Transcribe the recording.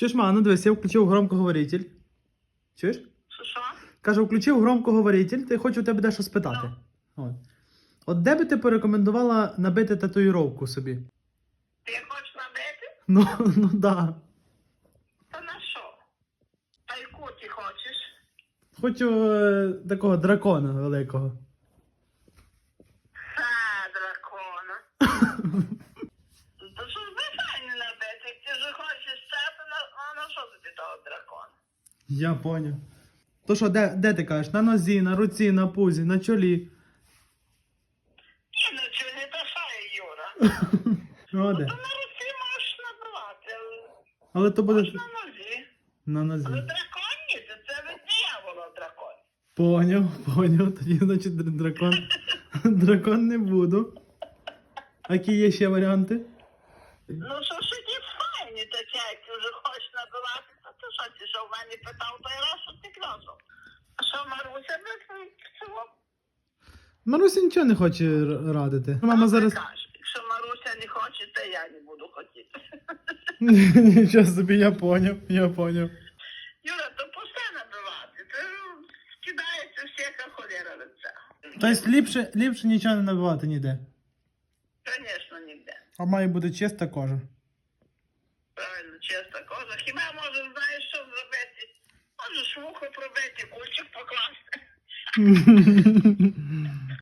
Чуєш, ма, ну дивись, я включив громкоговоритель. Чуєш? Що що? Кажу, включив громкоговоритель, ти хочу у тебе дещо спитати. От. От де би ти порекомендувала набити татуїровку собі? Ти хочеш набити? Ну, ну да. Та на що? Та яку ти хочеш? Хочу е, такого дракона великого. Ха, дракона. Та що ж ви файні набити? Як ти ж хочеш це, то на, а на що тобі того дракона? Я поняв. То що, де, де ти кажеш? На нозі, на руці, на пузі, на чолі. Ні, чого не та шає, Юра? Ну, де? То на руці можеш набивати, Але то буде аж на нозі. на Але нозі. дракон ні, це це від диявола дракон. Поняв, поняв. Тоді, значить, дракон. Дракон не буду. А які є ще варіанти? Ну що ж файні як вже хочеш набивати, то ти що ти що в мене питав той раз, що ти красив? А що Маруся би цього? Маруся нічого не хоче радити. Мама зараз. Якщо Маруся не хоче, то я не буду хотіти. Нічого собі, я поняв, я поняв. Юра, то пусте набивати, то скидається всяка холера від цього. Тобто ліпше, ліпше нічого не набивати ніде. Звісно, ніде. А має бути чиста кожа. Правильно, чесно кожа. Хіба може знаєш, що зробити? Можеш вухо пробити, кульчик покласти.